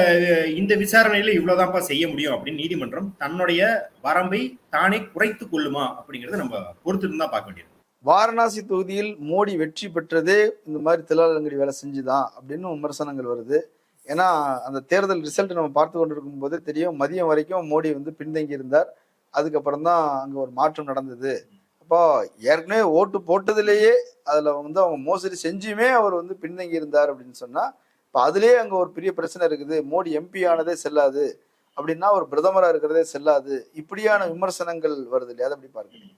இந்த விசாரணையில இவ்வளவுதான்ப்பா செய்ய முடியும் அப்படின்னு நீதிமன்றம் தன்னுடைய வரம்பை தானே குறைத்து கொள்ளுமா அப்படிங்கறத நம்ம பொறுத்து தான் பார்க்க வேண்டியது வாரணாசி தொகுதியில் மோடி வெற்றி பெற்றதே இந்த மாதிரி தில்லாலங்கடி வேலை செஞ்சுதான் அப்படின்னு விமர்சனங்கள் வருது. ஏன்னா அந்த தேர்தல் ரிசல்ட் நம்ம பார்த்து கொண்டிருக்கும் போதே தெரியும் மதியம் வரைக்கும் மோடி வந்து பின்தங்கி இருந்தார். அதுக்கப்புறம் தான் அங்கே ஒரு மாற்றம் நடந்தது. அப்போ ஏற்கனவே ஓட்டு போட்டதுலேயே அதில் வந்து அவங்க மோசடி செஞ்சுமே அவர் வந்து பின்தங்கி இருந்தார் அப்படின்னு சொன்னால் இப்போ அதுலேயே அங்கே ஒரு பெரிய பிரச்சனை இருக்குது. மோடி எம்பி ஆனதே செல்லாது. அப்படின்னா ஒரு பிரதமராக இருக்கிறதே செல்லாது. இப்படியான விமர்சனங்கள் வருது இல்லையா? அதை அப்படி பார்க்குறீங்க?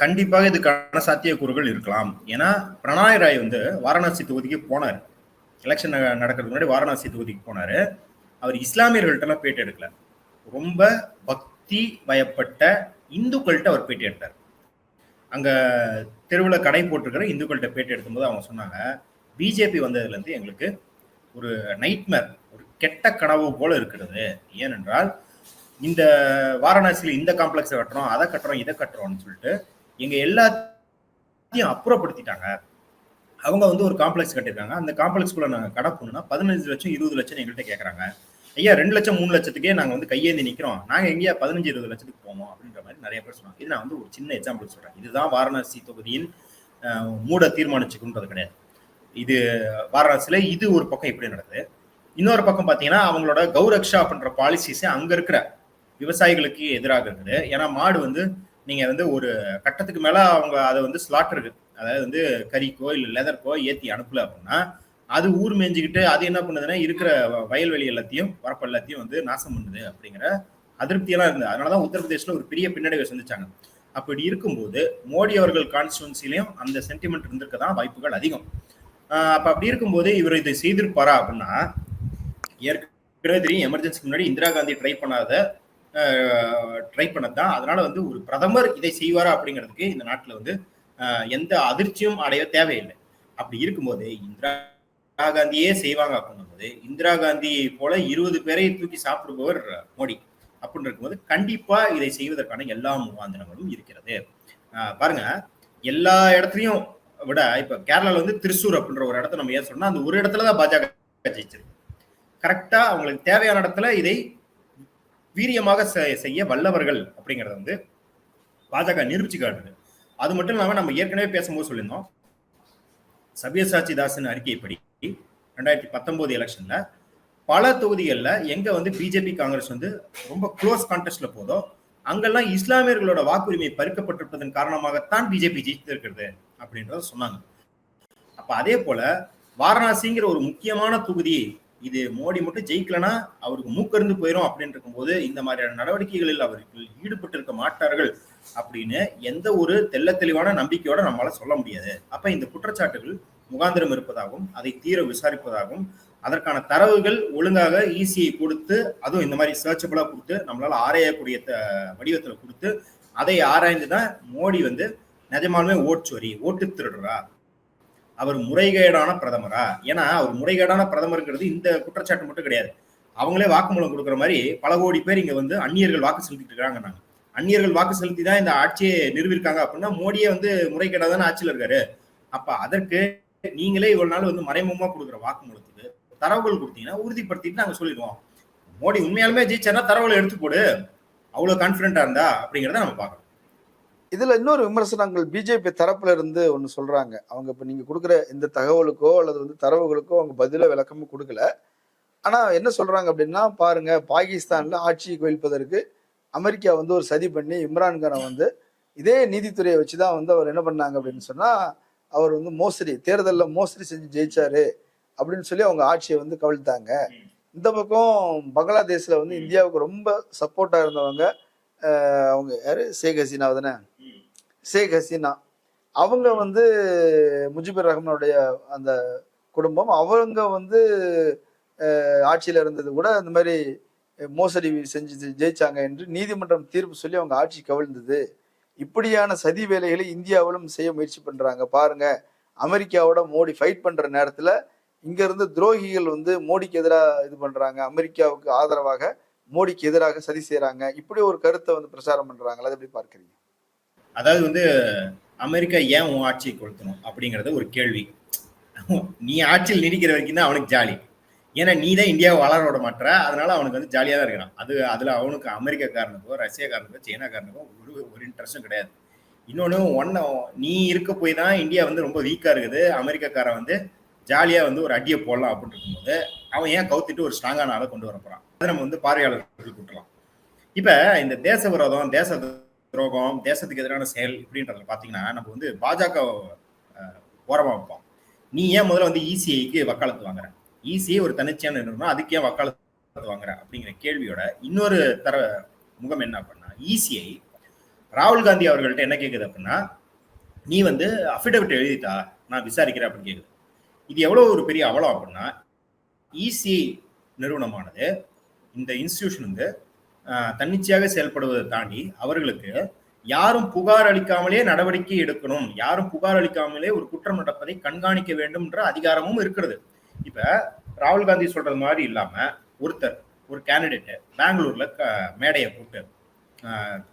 கண்டிப்பாக இதுக்கான சாத்தியக்கூறுகள் இருக்கலாம். ஏன்னா பிரணாய் ராய் வந்து வாரணாசி தொகுதிக்கு போனார். எலெக்ஷன் நடக்கிறதுக்கு முன்னாடி வாரணாசி தொகுதிக்கு போனார். அவர் இஸ்லாமியர்கள்ட்டெல்லாம் பேட்டி எடுக்கல. ரொம்ப பக்தி வயப்பட்ட இந்துக்கள்கிட்ட அவர் பேட்டி எடுத்தார். அங்கே தெருவில் கடை போட்டிருக்கிற இந்துக்கள்கிட்ட பேட்டி எடுக்கும்போது அவங்க சொன்னாங்க பிஜேபி வந்ததுலேருந்து எங்களுக்கு ஒரு நைட்மேர் ஒரு கெட்ட கனவு போல இருக்கிறது. ஏனென்றால் இந்த வாரணாசியில் இந்த காம்ப்ளெக்ஸை கட்டுறோம் அதை கட்டுறோம் இதை கட்டுறோம்னு சொல்லிட்டு எங்க எல்லாத்தையும் அப்புறப்படுத்திட்டாங்க. அவங்க வந்து ஒரு காம்ப்ளெக்ஸ் கட்டியிருக்காங்க. அந்த காம்ப்ளெக்ஸ்குள்ள நாங்கள் கடை பதினஞ்சு லட்சம் இருபது லட்சம் எங்கள்கிட்ட கேட்குறாங்க ஐயா ரெண்டு லட்சம் மூணு லட்சத்துக்கே நாங்கள் வந்து கையேந்தி நிற்கிறோம் நாங்கள் எங்கேயா பதினஞ்சு இருபது லட்சத்துக்கு போவோம் அப்படின்ற மாதிரி நிறைய பேர் சொன்னாங்க. இது நான் வந்து ஒரு சின்ன எக்ஸாம்பிள் சொல்கிறேன் இதுதான் வாரணாசி தொகுதியின் மூட தீர்மானிச்சுக்குன்றது கிடையாது. இது வாரணாசியில் இது ஒரு பக்கம் இப்படி நடக்குது. இன்னொரு பக்கம் பார்த்தீங்கன்னா அவங்களோட கௌரக்ஷா அப்படின்ற பாலிசிஸே அங்கே இருக்கிற விவசாயிகளுக்கு எதிராக இருக்குது. ஏன்னா மாடு வந்து நீங்கள் வந்து ஒரு கட்டத்துக்கு மேலே அவங்க அதை வந்து ஸ்லாட்டருக்கு அதாவது வந்து கறிக்கோ இல்லை லெதர்க்கோ ஏற்றி அனுப்பல அப்படின்னா அது ஊர் மேய்ஞ்சிக்கிட்டு அது என்ன பண்ணுதுன்னா இருக்கிற வ- வயல்வெளி எல்லாத்தையும் வரப்பு எல்லாத்தையும் வந்து நாசம் பண்ணுது அப்படிங்கிற அதிருப்தியெல்லாம் இருந்தது. அதனால தான் உத்தரப்பிரதேசில் ஒரு பெரிய பின்னடைவை சந்திச்சாங்க. அப்படி இருக்கும்போது மோடி அவர்கள் கான்ஸ்டுவன்சிலையும் அந்த சென்டிமெண்ட் இருந்திருக்க தான் வாய்ப்புகள் அதிகம். அப்போ அப்ப அப்படி இருக்கும்போது இவர் இதை செய்திருப்பாரா அப்படின்னா ஏற்கனவே தெரியும் எமர்ஜென்சிக்கு முன்னாடி இந்திரா காந்தி ட்ரை பண்ணாத ட்ரை பண்ணது தான் அதனால வந்து ஒரு பிரதமர் இதை செய்வாரா அப்படிங்கிறதுக்கு இந்த நாட்டில் வந்து எந்த அதிர்ச்சியும் அடைய தேவையில்லை. அப்படி இருக்கும்போது இந்திரா காந்தியே செய்வாங்க அப்படிங்கும்போது இந்திரா காந்தி போல இருபது பேரை தூக்கி சாப்பிடுபவர் மோடி. அப்படின்னு இருக்கும்போது கண்டிப்பா இதை செய்வதற்கான எல்லா முகாந்திரங்களும் இருக்கிறது. பாருங்க எல்லா இடத்துலையும் விட இப்ப கேரளால வந்து திருச்சூர் அப்படின்ற ஒரு இடத்த நம்ம ஏன் சொன்னா அந்த ஒரு இடத்துல தான் பாஜக ஜெயிச்சிருக்கு. கரெக்டா அவங்களுக்கு தேவையான இடத்துல இதை வீரியமாக செ- செய்ய வல்லவர்கள் அப்படிங்கறத வந்து பாஜக நிரூபிச்சு காட்டுது. அது மட்டும் இல்லாம நம்ம ஏற்கனவே பேசும்போது சொல்லியிருந்தோம். சபியசாச்சி தாசன் அறிக்கைப்படி ரெண்டாயிரத்தி பத்தொன்பது எலெக்ஷன்ல பல தொகுதிகளில் எங்க வந்து பிஜேபி காங்கிரஸ் வந்து ரொம்ப க்ளோஸ் கான்டெஸ்ட்ல போதோ அங்கெல்லாம் இஸ்லாமியர்களோட வாக்குரிமை பறிக்கப்பட்டிருப்பதன் காரணமாகத்தான் பிஜேபி ஜெயித்திருக்கிறது அப்படின்றத சொன்னாங்க. அப்ப அதே போல வாரணாசிங்கிற ஒரு முக்கியமான தொகுதி இது மோடி மட்டும் ஜெயிக்கலனா அவருக்கு மூக்கருந்து போயிடும் அப்படின்னு இருக்கும்போது இந்த மாதிரியான நடவடிக்கைகளில் அவர்கள் ஈடுபட்டு இருக்க மாட்டார்கள் அப்படின்னு எந்த ஒரு தெள்ள தெளிவான நம்பிக்கையோட நம்மளால சொல்ல முடியாது. அப்ப இந்த குற்றச்சாட்டுகள் முகாந்திரம் இருப்பதாகவும் அதை தீர விசாரிப்பதாகவும் அதற்கான தரவுகள் ஒழுங்காக ஈஸியை கொடுத்து அதுவும் இந்த மாதிரி சர்ச்சபிளா கொடுத்து நம்மளால ஆராயக்கூடிய த- வடிவத்துல கொடுத்து அதை ஆராய்ந்து தான் மோடி வந்து நிஜமாலுமே ஓட்சோரி ஓட்டு திருடுறா. அவர் முறைகேடான பிரதமரா? ஏன்னா அவர் முறைகேடான பிரதமருங்கிறது இந்த குற்றச்சாட்டு மட்டும் கிடையாது. அவங்களே வாக்குமூலம் கொடுக்குற மாதிரி பல கோடி பேர் இங்க வந்து அந்நியர்கள் வாக்கு செலுத்திட்டு இருக்காங்க அந்நியர்கள் வாக்கு செலுத்தி தான் இந்த ஆட்சியை நிறுவிருக்காங்க அப்படின்னா மோடியே வந்து முறைகேடாக தானே ஆட்சியில் இருக்காரு. அப்ப அதற்கு நீங்களே இவ்வளவு நாள் வந்து மறைமுகமா கொடுக்குற வாக்குமூலத்துக்கு தரவுகள் கொடுத்தீங்கன்னா உறுதிப்படுத்திட்டு நாங்க சொல்லிடுவோம். மோடி உண்மையாலுமே ஜெயிச்சாருன்னா தரவுகளை எடுத்து போடு. அவ்வளவு கான்பிடண்டா இருந்தா அப்படிங்கிறத நம்ம பார்க்கணும். இதுல இன்னொரு விமர்சனங்கள் பிஜேபி தரப்புல இருந்து ஒண்ணு சொல்றாங்க. அவங்க இப்ப நீங்க கொடுக்குற இந்த தகவலுக்கோ அல்லது வந்து தரவுகளுக்கோ அவங்க பதில விளக்கமும் கொடுக்கல. ஆனா என்ன சொல்றாங்க அப்படின்னா பாருங்க பாகிஸ்தான்ல ஆட்சியை குவிப்பதற்கு அமெரிக்கா வந்து ஒரு சதி பண்ணி இம்ரான்கானை வந்து இதே நீதித்துறையை வச்சுதான் வந்து அவர் என்ன பண்ணாங்க அப்படின்னு சொன்னா அவர் வந்து மோசடி தேர்தலில் மோசடி செஞ்சு ஜெயிச்சாரு அப்படின்னு சொல்லி அவங்க ஆட்சியை வந்து கவிழ்த்தாங்க. இந்த பக்கம் பங்களாதேஷ்ல வந்து இந்தியாவுக்கு ரொம்ப சப்போர்ட்டா இருந்தவங்க அவங்க யாரு? ஷேக் ஹசீனா தானே? ஷேக் ஹசீனா. அவங்க வந்து முஜிபுர் ரஹ்மானுடைய அந்த குடும்பம். அவங்க வந்து ஆட்சியில் இருந்தது கூட அந்த மாதிரி மோசடி செஞ்சு ஜெயிச்சாங்க என்று நீதிமன்றம் தீர்ப்பு சொல்லி அவங்க ஆட்சி கவிழ்ந்தது. இப்படியான சதி வேலைகளை இந்தியாவிலும் செய்ய முயற்சி பண்ணுறாங்க பாருங்க அமெரிக்காவோட மோடி ஃபைட் பண்ணுற நேரத்தில் இங்கேருந்து துரோகிகள் வந்து மோடிக்கு எதிராக இது பண்ணுறாங்க அமெரிக்காவுக்கு ஆதரவாக மோடிக்கு எதிராக சதி செய்கிறாங்க இப்படி ஒரு கருத்தை வந்து பிரச்சாரம் பண்ணுறாங்களா அதை எப்படி பார்க்குறீங்க? அதாவது வந்து அமெரிக்கா ஏன் உன் ஆட்சியை கொளுத்தணும் அப்படிங்கறது ஒரு கேள்வி. நீ ஆட்சியில் நீடிக்கிற வரைக்கும் தான் அவனுக்கு ஜாலி. ஏன்னா நீ தான் இந்தியாவை வளர விட மாட்ட அதனால அவனுக்கு வந்து ஜாலியாக தான் இருக்கிறான் அது அதில் அவனுக்கு அமெரிக்காக்காரனுக்கோ ரஷ்யாக்காரனுக்கோ சைனாக்காரனுக்கோ ஒரு ஒரு இன்ட்ரெஸ்டும் கிடையாது. இன்னொன்று ஒன்ன நீ இருக்க போய் தான் இந்தியா வந்து ரொம்ப வீக்காக இருக்குது. அமெரிக்காக்காரன் வந்து ஜாலியாக வந்து ஒரு அடியை போடலாம் அப்படின்னு இருக்கும்போது அவன் ஏன் கவுத்திட்டு ஒரு ஸ்ட்ராங்கான ஆளை கொண்டு வர போகிறான் அதை நம்ம வந்து பார்வையாளர்கள் கூட்டலாம். இப்போ இந்த தேச விரோதம் தேச துரோகம் தேசத்துக்கு எதிரான செயல் இப்படின்றத பார்த்தீங்கன்னா நம்ம வந்து பாஜக ஓரமாக வைப்போம். நீ ஏன் முதல்ல வந்து இசிஐக்கு வக்காலத்து வாங்குற? இசிஐ ஒரு தனிச்சையான நிறுவனம் அதுக்கு ஏன் வக்காலத்து வாங்குற? அப்படிங்கிற கேள்வியோட இன்னொரு தர முகம் என்ன அப்படின்னா இசிஐ ராகுல் காந்தி அவர்கள்ட்ட என்ன கேட்குது அப்படின்னா நீ வந்து அஃபிடவிட் எழுதிட்டா நான் விசாரிக்கிறேன் அப்படின்னு கேட்குது இது எவ்வளோ ஒரு பெரிய அவலம் அப்படின்னா இசிஐ நிறுவனமானது இந்த இன்ஸ்டிடியூஷன் வந்து தன்னிச்சையாக செயல்படுவதை தாண்டி அவர்களுக்கு யாரும் புகார் அளிக்காமலே நடவடிக்கை எடுக்கணும் யாரும் புகார் அளிக்காமலே ஒரு குற்றம் நடப்பதை கண்காணிக்க வேண்டும்ன்ற அதிகாரமும் இருக்கிறது. இப்ப ராகுல் காந்தி சொல்றது மாதிரி இல்லாம ஒருத்தர் ஒரு கேண்டிடேட்டு பெங்களூர்ல க- மேடையை போட்டு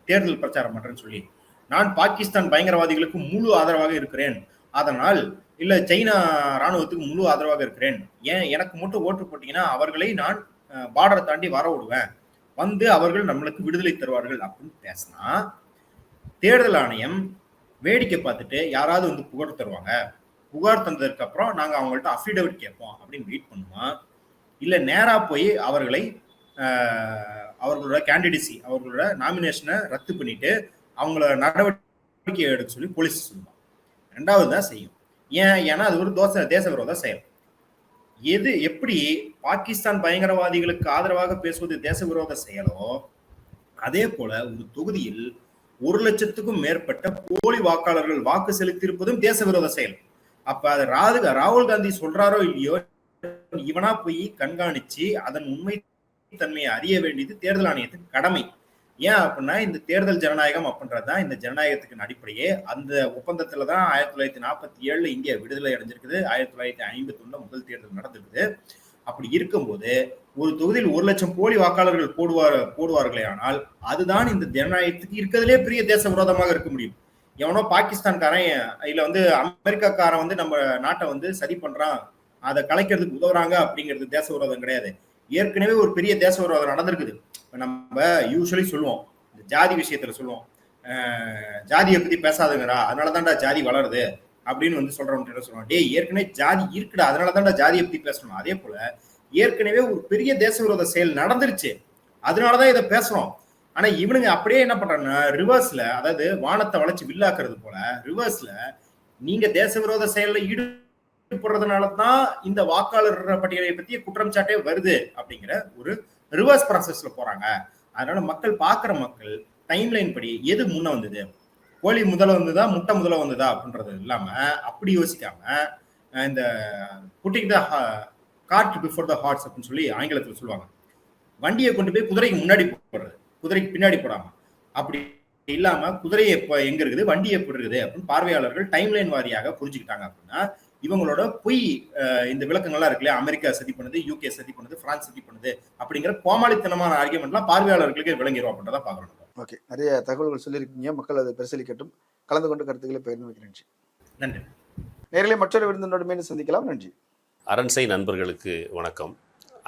தேர்தல் பிரச்சாரம் பண்றேன்னு சொல்லி நான் பாகிஸ்தான் பயங்கரவாதிகளுக்கு முழு ஆதரவாக இருக்கிறேன். அதனால் இல்ல சைனா ராணுவத்துக்கு முழு ஆதரவாக இருக்கிறேன். ஏன் எனக்கு மட்டும் ஓட்டு போட்டீங்கன்னா அவர்களை நான் பார்டரை தாண்டி வர விடுவேன். வந்து அவர்கள் நம்மளுக்கு விடுதலை தருவார்கள் அப்படின்னு பேசினா தேர்தல் ஆணையம் வேடிக்கை பார்த்துட்டு யாராவது வந்து புகார் தருவாங்க. புகார் தந்ததுக்கு அப்புறம் நாங்கள் அவங்கள்ட்ட அஃபிடவிட் கேட்போம் அப்படின்னு வெயிட் பண்ணுவோம் இல்லை நேராக போய் அவர்களை அவர்களோட கேண்டிடேசி அவர்களோட நாமினேஷனை ரத்து பண்ணிட்டு அவங்கள நடவடிக்கை எடுக்க சொல்லி போலீஸ் சொல்லுவாங்க ரெண்டாவது தான் செய்யும். ஏன்? ஏன்னா அது ஒரு தோசை தேச விரோத செயல் எது எப்படி பாகிஸ்தான் பயங்கரவாதிகளுக்கு ஆதரவாக பேசுவது தேச விரோத செயலோ அதே போல ஒரு தொகுதியில் ஒரு லட்சத்துக்கும் மேற்பட்ட போலி வாக்காளர்கள் வாக்கு செலுத்தியிருப்பதும் தேச விரோத செயல். அப்ப அது ராது ராகுல் காந்தி சொல்றாரோ இல்லையோ இவனா போய் கண்காணிச்சு அதன் உண்மை தன்மையை அறிய வேண்டியது தேர்தல் ஆணையத்தின் கடமை. ஏன் அப்படின்னா இந்த தேர்தல் ஜனநாயகம் அப்படின்றது தான் இந்த ஜனநாயகத்துக்கு அடிப்படையே. அந்த ஒப்பந்தத்தில் தான் ஆயிரத்தி தொள்ளாயிரத்தி நாற்பத்தி ஏழில் இந்தியா விடுதலை அடைஞ்சிருக்குது. ஆயிரத்தி தொள்ளாயிரத்தி ஐம்பத்தி ஒண்ணுல முதல் தேர்தல் நடந்திருக்குது. அப்படி இருக்கும்போது ஒரு தொகுதியில் ஒரு லட்சம் போலி வாக்காளர்கள் போடுவார் போடுவார்களே ஆனால் அதுதான் இந்த ஜனநாயகத்துக்கு இருக்கிறதுலே பெரிய தேச விரோதமாக இருக்க முடியும். எவனோ பாகிஸ்தான்காரன் இல்ல வந்து அமெரிக்காக்காரன் வந்து நம்ம நாட்டை வந்து சதி பண்றான் அதை கலைக்கிறதுக்கு உதவுறாங்க அப்படிங்கிறது தேச விரோதம் கிடையாது. ஏற்கனவே ஒரு பெரிய தேச விரோதம் நடந்திருக்குது. நம்ம யூஸ்வலி சொல்லுவோம். இந்த ஜாதி விஷயத்துல சொல்லுவோம். ஜாதியை பத்தி பேசாதுங்கடா அதனாலதான்டா ஜாதி வளருது அப்படின்னு வந்து சொல்றவங்க என்ன சொல்லுவாங்க டேய் ஏற்கனவே ஜாதி இருக்குடா அதனாலதான்டா ஜாதியை பத்தி பேசணும். அதே போல ஏற்கனவே ஒரு பெரிய தேச விரோத செயல் நடந்துருச்சு. அதனாலதான் இதை பேசுறோம். ஆனா இவனுங்க அப்படியே என்ன பண்றாங்கன்னா ரிவர்ஸ்ல அதாவது வானத்தை வளைச்சு வில்லாக்குறது போல ரிவர்ஸ்ல நீங்க தேச விரோத செயல்ல ஈடுபடுறதுனால தான் இந்த வாக்காளர் பட்டியலை பத்தி குற்றம் சாட்டே வருது அப்படிங்கிற ஒரு ரிவர்ஸ் ப்ராசஸ்ல போறாங்க. அதனால மக்கள் பாக்குற மக்கள் டைம்லைன் படி எது முன்ன வந்தது? கோழி முதல்ல வந்ததா? முட்டை முதல்ல வந்ததா? அப்படின்றது இல்லாம அப்படி யோசிக்காம இந்த putting the cart before the hearts அப்படின்னு சொல்லி ஆங்கிலத்தில் சொல்லுவாங்க. வண்டியை கொண்டு போய் குதிரைக்கு முன்னாடி போடுறது. குதிரைக்கு பின்னாடி போடாம. அப்படி இல்லாம குதிரை எப்ப எங்க இருக்குது? வண்டி எப்படி இருக்குது அப்படின்னு பார்வையாளர்கள் டைம்லைன் வாரியாக புரிஞ்சுக்கிட்டாங்க அப்படின்னா இவங்களோட பொய் இந்த விளக்கங்கள்லாம் இருக்கு இல்லையா? அமெரிக்கா சதி பண்ணுது யூகே சதி பண்ணுது பிரான்ஸ் சதி பண்ணுது அப்படிங்கிற கோமாளித்தனமான ஆர்கியூமெண்ட்லாம் பார்வையாளர்களுக்கு விளங்கிரும் அப்படின்றத பாக்குறோம் ஓகே. நிறைய தகவல்கள் சொல்லியிருக்கீங்க. மக்கள் அதை பரிசீலிக்கட்டும். கலந்து கொண்டு கருத்துக்களை பகிர்ந்து வைக்கிறேன். நன்றி. நன்றி. நேரிலே மற்றொரு விருந்தினோடு மீண்டும் சந்திக்கலாம். நன்றி. அரண்சை நண்பர்களுக்கு வணக்கம்.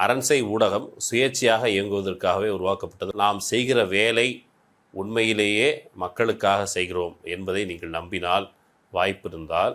அரண்சை ஊடகம் சுயேட்சையாக இயங்குவதற்காகவே உருவாக்கப்பட்டது. நாம் செய்கிற வேலை உண்மையிலேயே மக்களுக்காக செய்கிறோம் என்பதை நீங்கள் நம்பினால் வாய்ப்பு இருந்தால்